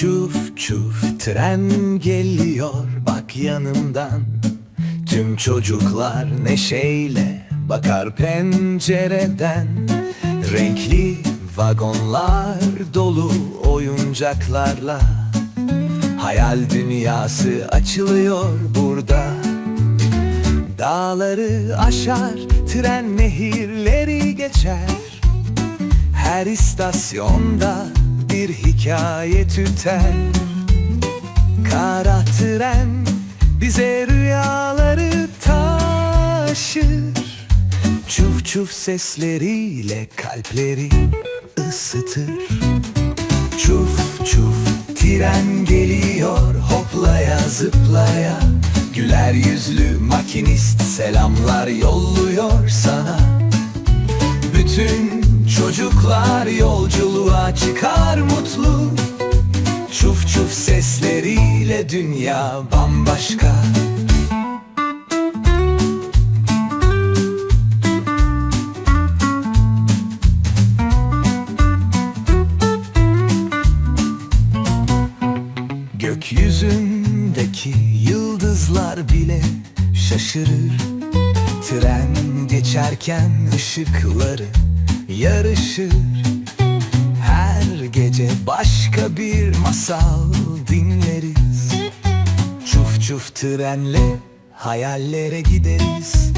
Çuf çuf tren geliyor bak yanımdan. Tüm çocuklar neşeyle bakar pencereden. Renkli vagonlar dolu oyuncaklarla. Hayal dünyası açılıyor burada. Dağları aşar, tren nehirleri geçer. Her istasyonda bir hikaye tüter Kara tren bize rüyaları taşır. Çuf çuf sesleriyle kalpleri ısıtır. Çuf çuf tren geliyor hoplaya zıplaya. Güler yüzlü makinist selamlar yolluyor sana. Bütün çocuklar yolculuğa çıkar mutlu. Çuf çuf sesleriyle dünya bambaşka. Gökyüzündeki yıldızlar bile şaşırır. Tren geçerken ışıkları yarışır Her gece başka bir masal dinleriz. Çuf çuf trenle hayallere gideriz.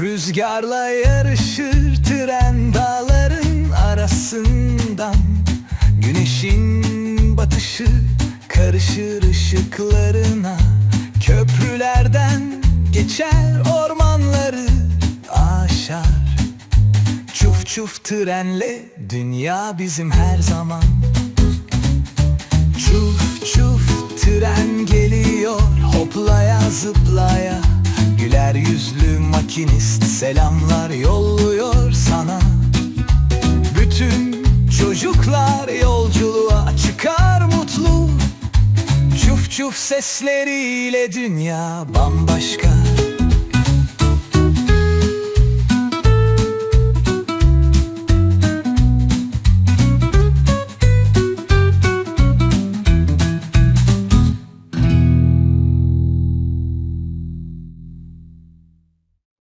Rüzgarla yarışır tren dağların arasından. Güneşin batışı karışır ışıklarına. Köprülerden geçer ormanları Çuf çuf trenle dünya bizim her zaman. Çuf çuf tren geliyor hoplaya zıplaya. Güler yüzlü makinist selamlar yolluyor sana. Bütün çocuklar yolculuğa çıkar mutlu. Çuf çuf sesleriyle dünya bambaşka